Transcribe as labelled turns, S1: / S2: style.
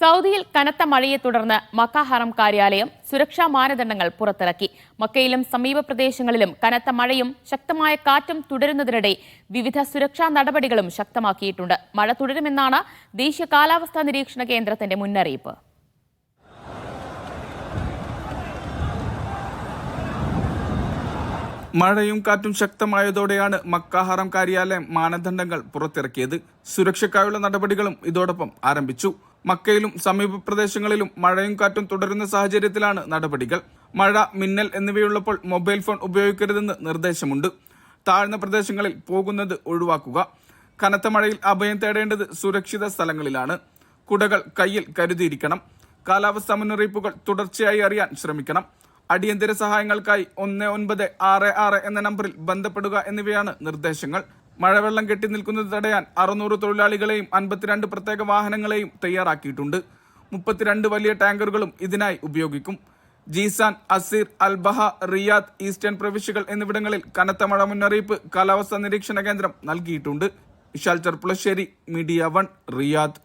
S1: സൗദിയിൽ കനത്ത മഴയെ തുടർന്ന് മക്ക ഹറം കാര്യാലയം സുരക്ഷാ മാനദണ്ഡങ്ങൾ പുറത്തിറക്കി. മക്കയിലും സമീപ പ്രദേശങ്ങളിലും കനത്ത മഴയും ശക്തമായ കാറ്റും തുടരുന്നതിനിടെ വിവിധ സുരക്ഷാ നടപടികളും ശക്തമാക്കിയിട്ടുണ്ട്. മഴ തുടരുമെന്നാണ് ദേശീയ കാലാവസ്ഥാ നിരീക്ഷണ കേന്ദ്രത്തിന്റെ മുന്നറിയിപ്പ്.
S2: മഴയും കാറ്റും ശക്തമായതോടെയാണ് മക്ക ഹറം കാര്യാലയം മാനദണ്ഡങ്ങൾ പുറത്തിറക്കിയത്. സുരക്ഷയ്ക്കായുള്ള നടപടികളും ഇതോടൊപ്പം ആരംഭിച്ചു. മക്കയിലും സമീപ പ്രദേശങ്ങളിലും മഴയും കാറ്റും തുടരുന്ന സാഹചര്യത്തിലാണ് നടപടികൾ. മഴ മിന്നൽ എന്നിവയുള്ളപ്പോൾ മൊബൈൽ ഫോൺ ഉപയോഗിക്കരുതെന്ന് നിർദ്ദേശമുണ്ട്. താഴ്ന്ന പ്രദേശങ്ങളിൽ പോകുന്നത് ഒഴിവാക്കുക. കനത്ത മഴയിൽ അഭയം തേടേണ്ടത് സുരക്ഷിത സ്ഥലങ്ങളിലാണ്. കുടകൾ കയ്യിൽ കരുതിയിരിക്കണം. കാലാവസ്ഥാ മുന്നറിയിപ്പുകൾ തുടർച്ചയായി അറിയാൻ ശ്രമിക്കണം. അടിയന്തര സഹായങ്ങൾക്കായി ഒന്ന് ഒൻപത് ആറ് ആറ് എന്ന നമ്പറിൽ ബന്ധപ്പെടുക എന്നിവയാണ് നിർദ്ദേശങ്ങൾ. മഴവെള്ളം കെട്ടി നിൽക്കുന്നത് തടയാൻ അറുന്നൂറ് തൊഴിലാളികളെയും അൻപത്തിരണ്ട് പ്രത്യേക വാഹനങ്ങളെയും തയ്യാറാക്കിയിട്ടുണ്ട്. മുപ്പത്തിരണ്ട് വലിയ ടാങ്കറുകളും ഇതിനായി ഉപയോഗിക്കും. Jazan Asir Al Baha Riyadh eastern പ്രവിശ്യകൾ എന്നിവിടങ്ങളിൽ കനത്ത മഴ മുന്നറിയിപ്പ് കാലാവസ്ഥാ നിരീക്ഷണ കേന്ദ്രം നൽകിയിട്ടുണ്ട്. Vishal Cherpulassery Media One Riyadh.